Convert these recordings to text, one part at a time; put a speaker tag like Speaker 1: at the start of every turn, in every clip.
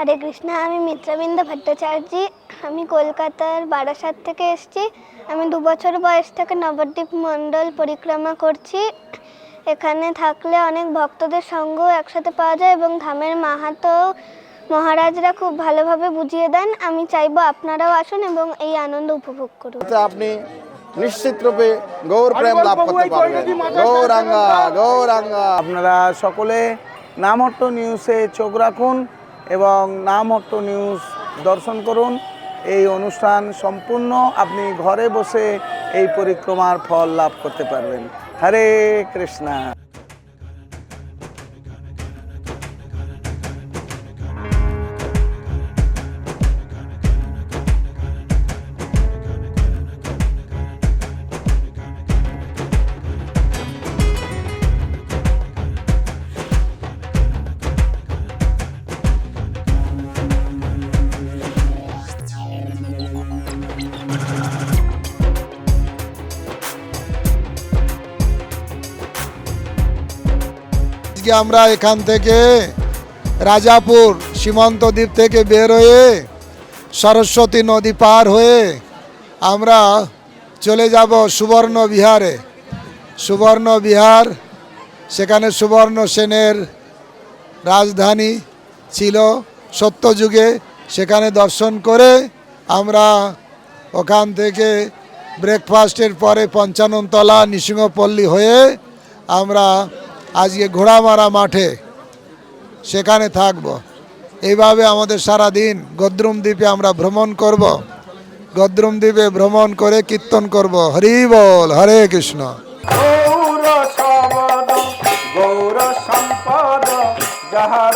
Speaker 1: হরে কৃষ্ণা আমি মিত্রবিন্দু ভট্টাচার্য আমি কলকাতার বারাসাত থেকে এসেছি আমি দু বছর বয়স থেকে নবদ্বীপ মণ্ডল পরিক্রমা করছি এখানে থাকলে অনেক ভক্তদের সঙ্গ একসাথে পাওয়া যায় এবং ধামের মাহাতো মহারাজরা খুব ভালোভাবে বুঝিয়ে দেন আমি চাইবো আপনারাও আসুন এবং এই আনন্দ উপভোগ করুন
Speaker 2: আপনি নিশ্চিত রূপে গৌর প্রেম লাভ করতে পারবেন গৌরাঙ্গা গৌরাঙ্গা আপনারা সকলে নামট্ট নিউজে চোখ রাখুন এবং নামহট্ট নিউজ দর্শন করুন এই অনুষ্ঠান সম্পূর্ণ আপনি ঘরে বসে এই পরিক্রমার ফল লাভ করতে পারবেন হরে কৃষ্ণা আজকে আমরা এখান থেকে রাজাপুর সীমান্ত দ্বীপ থেকে বের হয়ে সরস্বতী নদী পার হয়ে আমরা চলে যাব সুবর্ণ বিহারে সুবর্ণ বিহার সেখানে সুবর্ণ সেনের রাজধানী ছিল সত্যযুগে সেখানে দর্শন করে আমরা ওখান থেকে ব্রেকফাস্টের পরে পঞ্চাননতলা নৃসিংহপল্লী হয়ে আমরা আজকে ঘোড়ামারা মাঠে সেখানে থাকব এইভাবে আমাদের সারা দিন গদ্রুম দ্বীপে আমরা ভ্রমণ করব গদ্রুম দ্বীপে ভ্রমণ করে কীর্তন করব হরি বল হরে কৃষ্ণ গৌর সম্পদ যাহার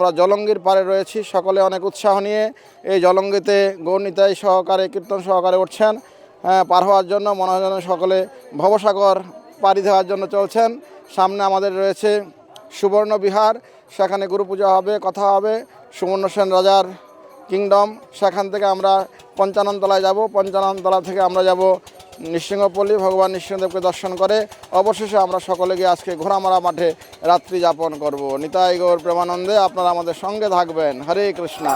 Speaker 2: আমরা জলঙ্গির পারে রয়েছি সকলে অনেক উৎসাহ নিয়ে এই জলঙ্গিতে গৌরনীতাই সহকারে কীর্তন সহকারে উঠছেন হ্যাঁ, পার হওয়ার জন্য মনে হয় সকলে ভবসাগর পাড়ি দেওয়ার জন্য চলছেন সামনে আমাদের রয়েছে সুবর্ণ বিহার সেখানে গুরু পূজা হবে কথা হবে সুবর্ণ সেন রাজার কিংডম সেখান থেকে আমরা পঞ্চাননতলায় যাব পঞ্চাননতলা থেকে আমরা যাব নৃসিংহপল্লী ভগবান নৃসিংহদেবকে দর্শন করে অবশেষে আমরা সকলে গিয়ে আজকে ঘোরামারা মাঠে রাত্রি যাপন করব নিতাই গৌর প্রেমানন্দে আপনারা আমাদের সঙ্গে থাকবেন হরে কৃষ্ণা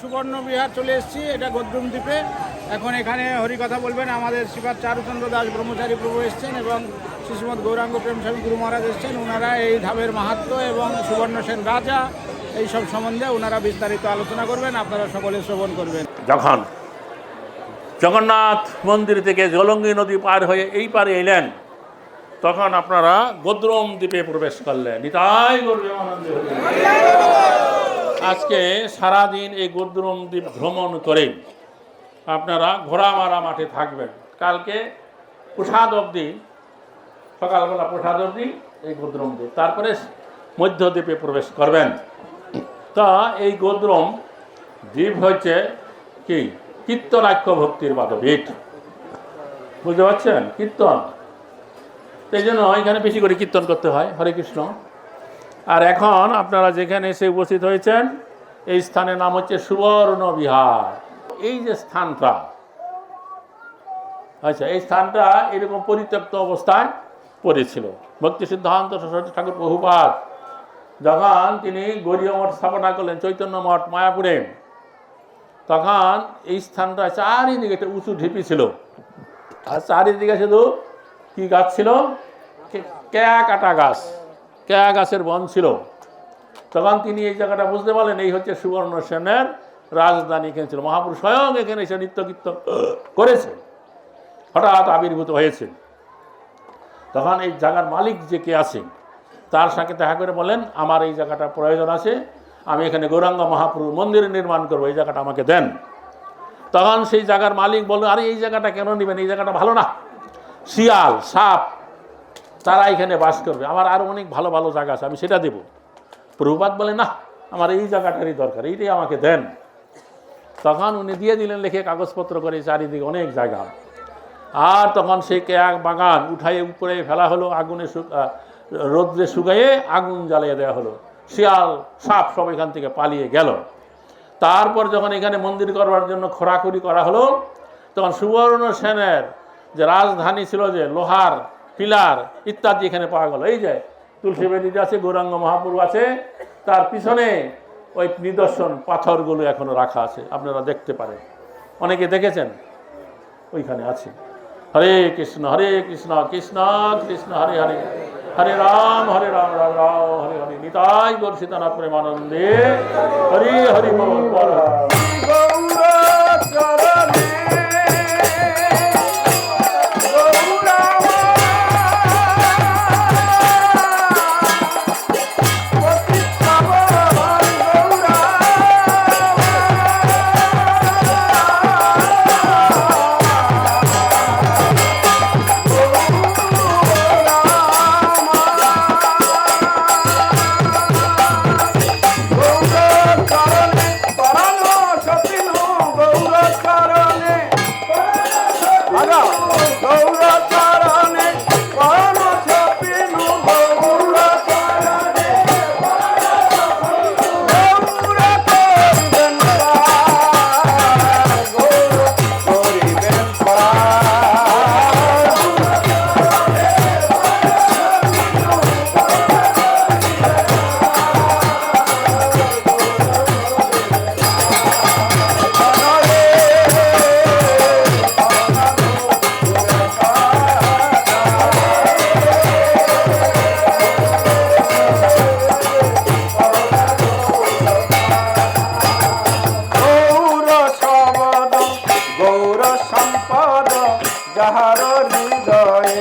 Speaker 2: সুবর্ণ বিহার চলে এসেছি এটা গোদ্রুম দ্বীপে এখন এখানে হরিকথা বলবেন আমাদের শ্রীপাদ চারুচন্দ্র দাস ব্রহ্মচারী প্রভু এসছেন এবং শ্রীমদ গৌরাঙ্গ প্রেমস্বামী গুরু মহারাজ এসছেন ওনারা এই ধামের মাহাত্ম এবং সুবর্ণ সেন রাজা এই সব সম্বন্ধে ওনারা বিস্তারিত আলোচনা করবেন আপনারা সকলে শ্রবণ করবেন
Speaker 3: যখন জগন্নাথ মন্দির থেকে জলঙ্গি নদী পার হয়ে এই পারে এলেন তখন আপনারা গদ্রম দ্বীপে প্রবেশ করলেন নিতাই গর্বে আজকে সারাদিন এই গোদ্রম দ্বীপ ভ্রমণ করে আপনারা ঘোরা মারা মাঠে থাকবেন কালকে প্রসাদ অবধি সকালবেলা প্রসাদ অবধি এই গোদ্রম দ্বীপ তারপরে মধ্যদ্বীপে প্রবেশ করবেন তা এই গোদ্রম দ্বীপ হচ্ছে কি কীর্তনাক্য ভক্তির বাদবীঠ বুঝতে পারছেন কীর্তন এই জন্য এখানে বেশি করে কীর্তন করতে হয় হরে কৃষ্ণ আর এখন আপনারা যেখানে এসে উপস্থিত হয়েছেন এই স্থানের নাম হচ্ছে সুবর্ণ বিহার এই যে স্থানটা আচ্ছা এই স্থানটা এরকম পরিত্যক্ত অবস্থায় পড়েছিল ভক্তি সিদ্ধান্ত সরস্বতী ঠাকুর বহুপাত যখন তিনি গৌরীয় মঠ স্থাপনা করলেন চৈতন্য মঠ মায়াপুরে তখন এই স্থানটা চারিদিকে একটা উঁচু ঢিপি ছিল আর চারিদিকে শুধু কি গাছ ছিল কে কাটা গাছ কেয়া গাছের বন ছিল তখন তিনি এই জায়গাটা বুঝতে পারলেন এই হচ্ছে সুবর্ণ সেনের রাজধানী এখানে ছিল মহাপুরুষ স্বয়ং এখানে এসে নিত্য কীর্তন করেছে হঠাৎ আবির্ভূত হয়েছে তখন এই জায়গার মালিক যে কে আছে তার সঙ্গে দেখা করে বলেন আমার এই জায়গাটা প্রয়োজন আছে আমি এখানে গৌরাঙ্গ মহাপ্রভু মন্দির নির্মাণ করবো এই জায়গাটা আমাকে দেন তখন সেই জায়গার মালিক বলল আরে এই জায়গাটা কেন নেবেন এই জায়গাটা ভালো না শিয়াল সাপ তারা এখানে বাস করবে আমার আরও অনেক ভালো ভালো জায়গা আছে আমি সেটা দেব প্রভুপাত বলে না আমার এই জায়গাটারই দরকার এইটাই আমাকে দেন তখন উনি দিয়ে দিলেন লেখে কাগজপত্র করে চারিদিকে অনেক জায়গা আর তখন কে এক বাগান উঠাইয়ে উপরে ফেলা হলো আগুনে রোদ্রে শুকাইয়ে আগুন জ্বালিয়ে দেওয়া হলো শিয়াল সাপ সব এখান থেকে পালিয়ে গেল তারপর যখন এখানে মন্দির করবার জন্য খোরাখুরি করা হলো তখন সুবর্ণ সেনের যে রাজধানী ছিল যে লোহার পিলার ইত্যাদি এখানে পাওয়া গেল এই যে তুলসী বেদিতে আছে গৌরাঙ্গ মহাপুরু আছে তার পিছনে ওই নিদর্শন পাথরগুলো এখনো রাখা আছে আপনারা দেখতে পারেন অনেকে দেখেছেন ওইখানে আছে হরে কৃষ্ণ হরে কৃষ্ণ কৃষ্ণ কৃষ্ণ হরে হরে হরে রাম হরে রাম রাম রাম হরে হরে নিতাই গর্ষিতানাথ প্রেমানন্দে হরে হরি মঙ্গল সম্পদ যাহার হৃদয়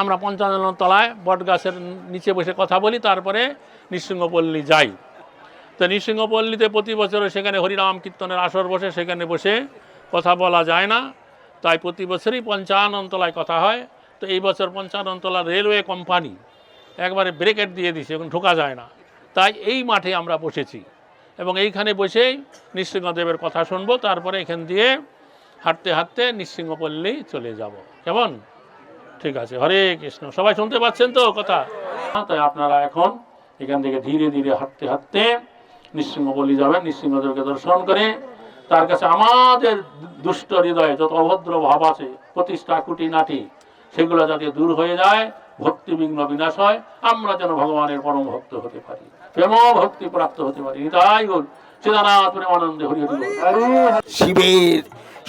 Speaker 3: আমরা পঞ্চানন তলায় বটগাছের নিচে বসে কথা বলি তারপরে নৃসিংহপল্লী যাই তো নৃসিংহপল্লীতে প্রতি বছর সেখানে হরিরাম কীর্তনের আসর বসে সেখানে বসে কথা বলা যায় না তাই প্রতি বছরই পঞ্চাননতলায় কথা হয় তো এই বছর পঞ্চাননতলা রেলওয়ে কোম্পানি একবারে ব্রেকেট দিয়ে দিছে এখন ঢোকা যায় না তাই এই মাঠে আমরা বসেছি এবং এইখানে বসেই নৃসিংহদেবের কথা শুনবো তারপরে এখান দিয়ে হাঁটতে হাঁটতে নৃসিংহপল্লী চলে যাব কেমন ঠিক আছে হরে কৃষ্ণ সবাই শুনতে পাচ্ছেন তো কথা হ্যাঁ, তাই আপনারা এখন এখান থেকে ধীরে ধীরে হাঁটতে হাঁটতে নৃসিংহ বলি যাবেন নৃসিংহদেবকে দর্শন করে তার কাছে আমাদের দুষ্ট হৃদয়ে যত অভদ্র ভাব আছে প্রতিষ্ঠা কুটি নাটি সেগুলো যাতে দূর হয়ে যায় ভক্তি বিঘ্ন বিনাশ হয় আমরা যেন ভগবানের পরম ভক্ত হতে পারি প্রেম ভক্তি প্রাপ্ত হতে পারি তাই বল চেদানাথ প্রেমানন্দে হরি হরি
Speaker 4: শিবের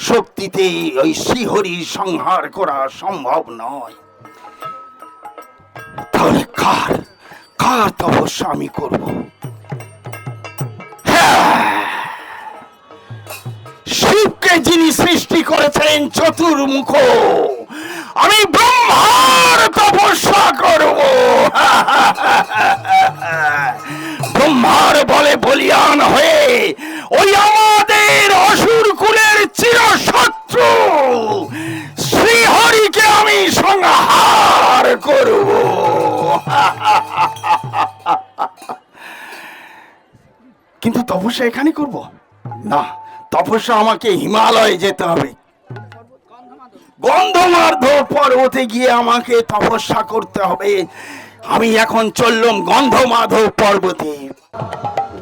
Speaker 4: শক্তিতে ওই শ্রীহরি সংহার করা সম্ভব নয় তাহলে কার কার তপস্যা আমি করব শিবকে যিনি সৃষ্টি করেছেন চতুর্মুখ আমি ব্রহ্মার তপস্যা করব ব্রহ্মার বলে বলিয়ান হয়ে ওই আমাদের অসুর কুলের শত্রু শ্রীহরিকে আমি সংহার করব কিন্তু তপস্যা এখানে করব না তপস্যা আমাকে হিমালয়ে যেতে হবে গন্ধমার্ধ পর্বতে গিয়ে আমাকে তপস্যা করতে হবে আমি এখন চললাম গন্ধমাধব পর্বতে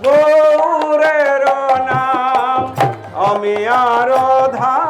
Speaker 5: গৌরের নাম আমি আরো ধাম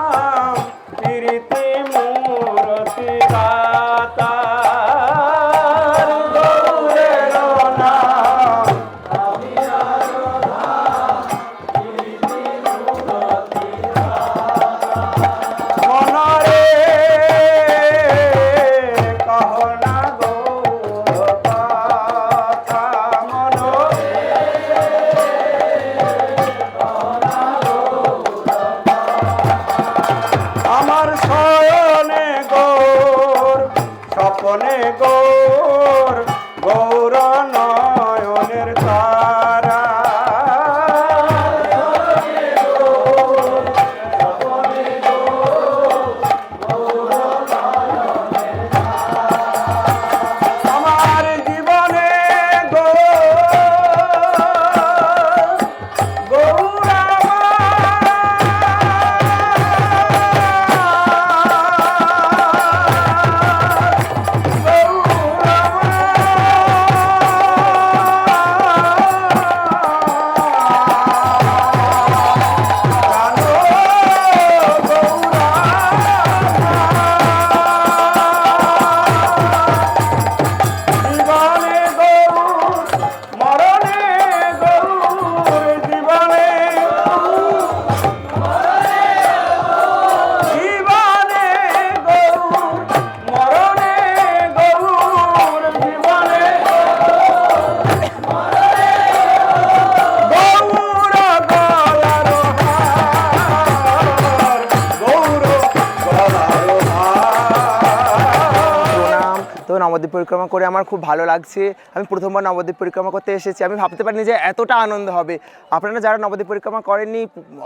Speaker 6: পরিক্রমা করে আমার খুব ভালো লাগছে আমি প্রথমবার নবদ্বীপ পরিক্রমা করতে এসেছি আমি ভাবতে পারিনি যে এতটা আনন্দ হবে আপনারা যারা নবদ্বীপ পরিক্রমা করেননি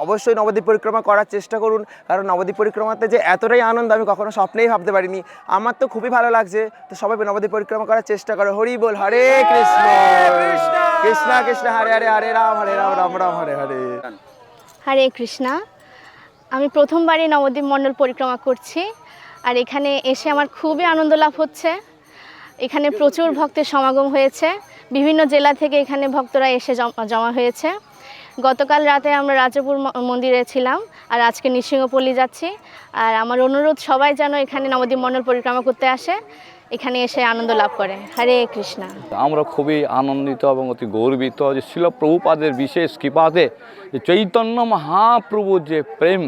Speaker 6: অবশ্যই নবদ্বীপ পরিক্রমা করার চেষ্টা করুন কারণ নবদ্বীপ পরিক্রমাতে যে এতটাই আনন্দ আমি কখনো স্বপ্নেই ভাবতে পারিনি আমার তো খুবই ভালো লাগছে তো সবাই নবদ্বীপ পরিক্রমা করার চেষ্টা করো হরি বল হরে কৃষ্ণ কৃষ্ণ কৃষ্ণ হরে হরে হরে রাম হরে রাম রাম রাম হরে হরে
Speaker 7: হরে কৃষ্ণা আমি প্রথমবারই নবদ্বীপ মণ্ডল পরিক্রমা করছি আর এখানে এসে আমার খুবই আনন্দ লাভ হচ্ছে এখানে প্রচুর ভক্তের সমাগম হয়েছে বিভিন্ন জেলা থেকে এখানে ভক্তরা এসে জমা হয়েছে গতকাল রাতে আমরা রাজাপুর মন্দিরে ছিলাম আর আজকে নৃসিংহপল্লী যাচ্ছি আর আমার অনুরোধ সবাই যেন এখানে নবদ্বীপ মন্ডল পরিক্রমা করতে আসে এখানে এসে আনন্দ লাভ করে হরে কৃষ্ণা
Speaker 8: আমরা খুবই আনন্দিত এবং অতি গর্বিত যে শিল প্রভুপাদের বিশেষ কৃপাতে চৈতন্য মহাপ্রভু যে প্রেম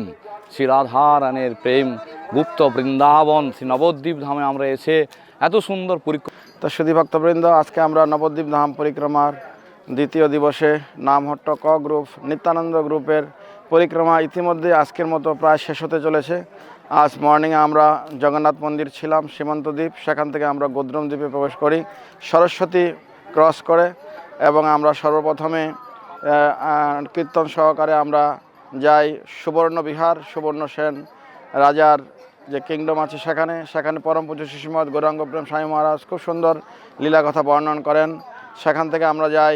Speaker 8: শ্রী রাধারানের প্রেম গুপ্ত বৃন্দাবন শ্রী নবদ্বীপ ধামে আমরা এসে এত সুন্দর পরিক্রমা
Speaker 9: তো সুধী ভক্তবৃন্দ আজকে আমরা নবদ্বীপ ধাম পরিক্রমার দ্বিতীয় দিবসে হট্ট ক গ্রুপ নিত্যানন্দ গ্রুপের পরিক্রমা ইতিমধ্যে আজকের মতো প্রায় শেষ হতে চলেছে আজ মর্নিংয়ে আমরা জগন্নাথ মন্দির ছিলাম সীমান্ত দ্বীপ সেখান থেকে আমরা গোদ্রম দ্বীপে প্রবেশ করি সরস্বতী ক্রস করে এবং আমরা সর্বপ্রথমে কীর্তন সহকারে আমরা যাই সুবর্ণ বিহার সুবর্ণ সেন রাজার যে কিংডম আছে সেখানে সেখানে পরম পূজ্য শিশুমত প্রেম স্বামী মহারাজ খুব সুন্দর লীলা কথা বর্ণন করেন সেখান থেকে আমরা যাই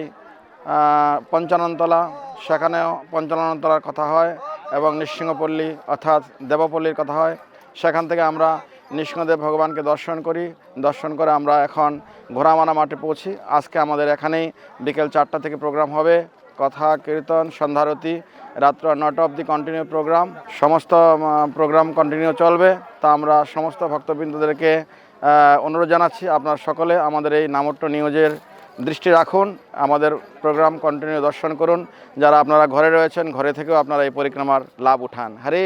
Speaker 9: পঞ্চাননতলা সেখানেও পঞ্চাননতলার কথা হয় এবং নৃসিংহপল্লী অর্থাৎ দেবপল্লীর কথা হয় সেখান থেকে আমরা নৃসিংহদেব ভগবানকে দর্শন করি দর্শন করে আমরা এখন ঘোরামানা মাঠে পৌঁছি আজকে আমাদের এখানেই বিকেল চারটা থেকে প্রোগ্রাম হবে কথা কীর্তন সন্ধ্যারতি রাত্র not of the continue program সমস্ত প্রোগ্রাম কন্টিনিউ চলবে তা আমরা সমস্ত ভক্তবৃন্দদেরকে অনুরোধ জানাচ্ছি আপনার সকলে আমাদের এই নামট্য নিউজের দৃষ্টি রাখুন আমাদের প্রোগ্রাম কন্টিনিউ দর্শন করুন যারা আপনারা ঘরে রয়েছেন ঘরে থেকেও আপনারা এই পরিক্রমার লাভ উঠান হরে